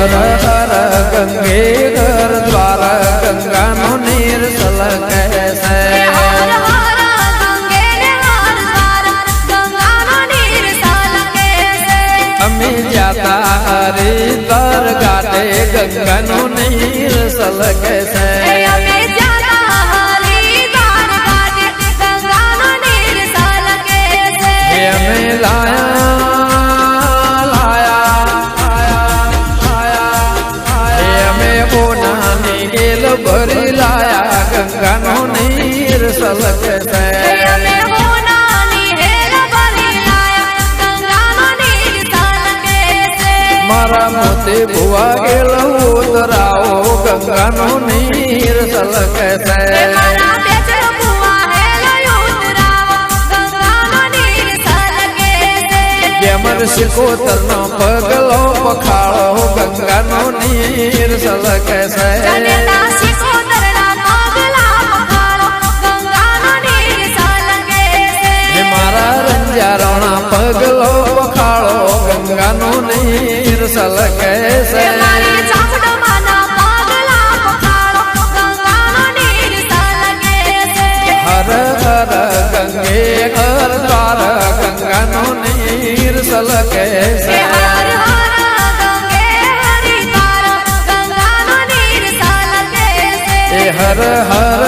हर हर गंगे घर द्वार गंगा मुनीर सल कैसे? हमें जाता हरे द्वार गाटे गंगा मुनीर सल कैसे? हमें लाए મારા મોતે ભુવા ગેલો ઉતરાવો ગંગાનો નીર સલકે જેમન શિકોતર નો પગલો પખાળો ગંગાનો નીર સલકે છે પોતાનું નીર સલકે છે હર હર ગંગે હર દ્વાર ગંગાનું નીર સલકે છે હર હર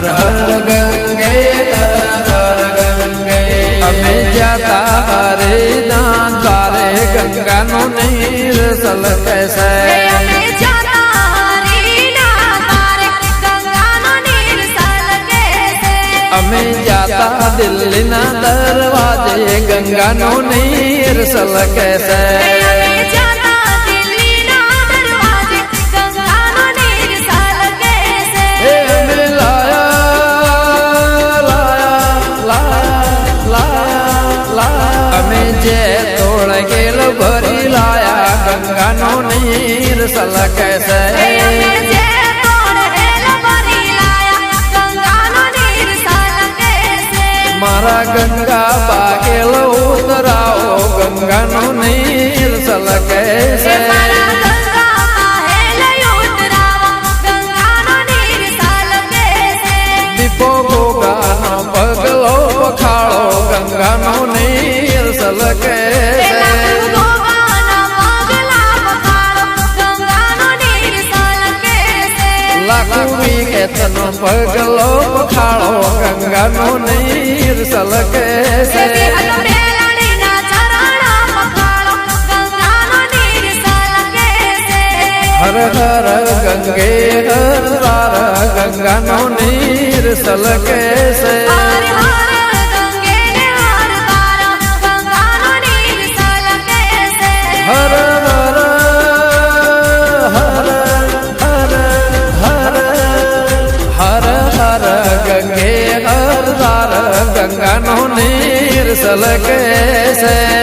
हर हर गंगे हर हर गंगे हमें क्या तारे दान तारे गंगा नो नीर सल कैसे हमें जाता दिल्ली ना दरवाजे गंगा नो नीर सल कैसे અમે જે તોડ ગેલ ભરી લાયા ગંગાનો નીર સલકે પગલો પખાળો ગંગાનો નીર સલકે છે હર હર ગંગે હર હર ગંગાનો નીર સલકે છે ગંગાનો નીર સલકે છે